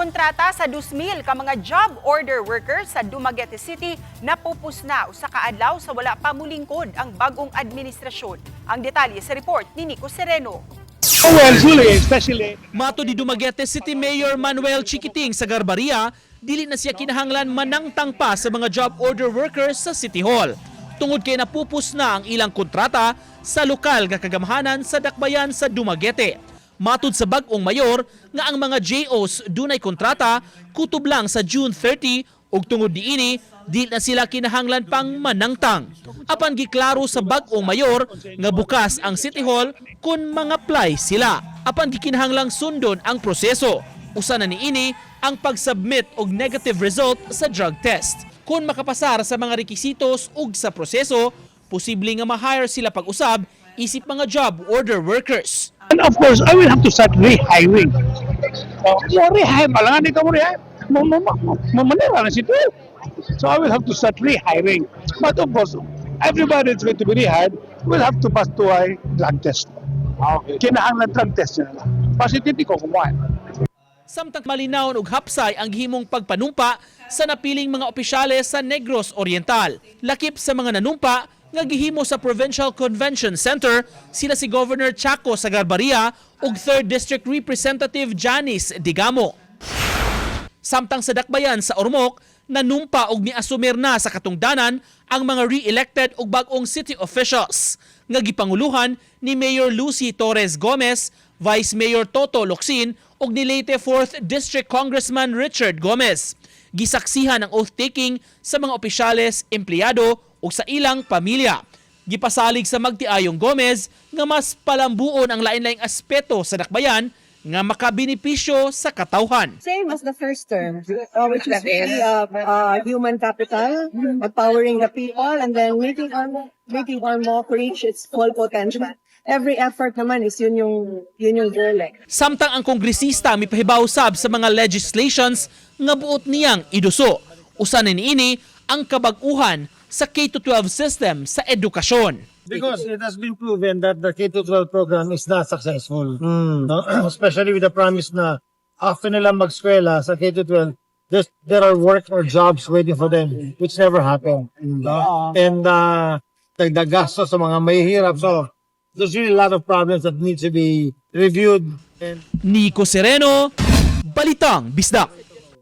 kontrata sa 2,000 ka mga job order workers sa Dumaguete City napupus na usa ka adlaw sa wala pa mulingkod ang bagong administrasyon. Ang detalye sa report ni Nico Sereno. Oh, well, truly, especially Mato ni Dumaguete City Mayor Manuel Chiquiting sa Garbaria, dili na siya kinahanglan manangtang pa sa mga job order workers sa City Hall. Tungod kay napupus na ang ilang kontrata sa lokal nga kagamahanan sa Dakbayan sa Dumaguete. Matud sa bagong mayor nga ang mga JOs dunay kontrata kutob lang sa June 30 ug tungod diini di na sila kinahanglan pang manangtang. Apan giklaro sa bagong mayor nga bukas ang City Hall kung mga apply sila. Apan gikinahanglang sundon ang proseso. Usa na niini ang pag-submit og negative result sa drug test. Kung makapasar sa mga rekisitos ug sa proseso, posible nga ma-hire sila pag-usab isip mga job order workers. And of course, I will have to start rehiring. Uh, mo rehire, malangan ikaw mo rehire. Mo- mo- mo- Mamanira na sito. So I will have to start rehiring. But of course, everybody that's going to be rehired will have to pass to a drug test. Kinahanglan drug test nila. Positive ko kumuha. Samtang malinaw og hapsay ang gihimong pagpanumpa sa napiling mga opisyales sa Negros Oriental. Lakip sa mga nanumpa nga gihimo sa Provincial Convention Center sila si Governor Chaco sa ug 3rd District Representative Janice Digamo. Samtang sa dakbayan sa Ormoc, nanumpa og miasumir na sa katungdanan ang mga re-elected ug bag-ong city officials nga gipanguluhan ni Mayor Lucy Torres Gomez, Vice Mayor Toto Locsin ug ni Leyte 4th District Congressman Richard Gomez. Gisaksihan ang oath-taking sa mga opisyales, empleyado ug sa ilang pamilya. Gipasalig sa magtiayong Gomez nga mas palambuon ang lain-laing aspeto sa dakbayan nga makabenepisyo sa katawhan. Same as the first term, uh, which is really uh, uh, human capital, empowering the people, and then making our, making our mock reach its full potential. Every effort naman is yun yung, yun yung goal eh. Samtang ang kongresista mipahibaw sab sa mga legislations nga buot niyang iduso. Usa na niini ang kabag-uhan sa K-12 system sa edukasyon. Because it has been proven that the K-12 program is not successful. No? Especially with the promise na after nila mag-skwela sa K-12, there's, there are work or jobs waiting for them, which never happened. No? And uh, dagdag gasto sa mga mahihirap. So, there's really a lot of problems that need to be reviewed and Nico Sereno, Balitang Bisdak.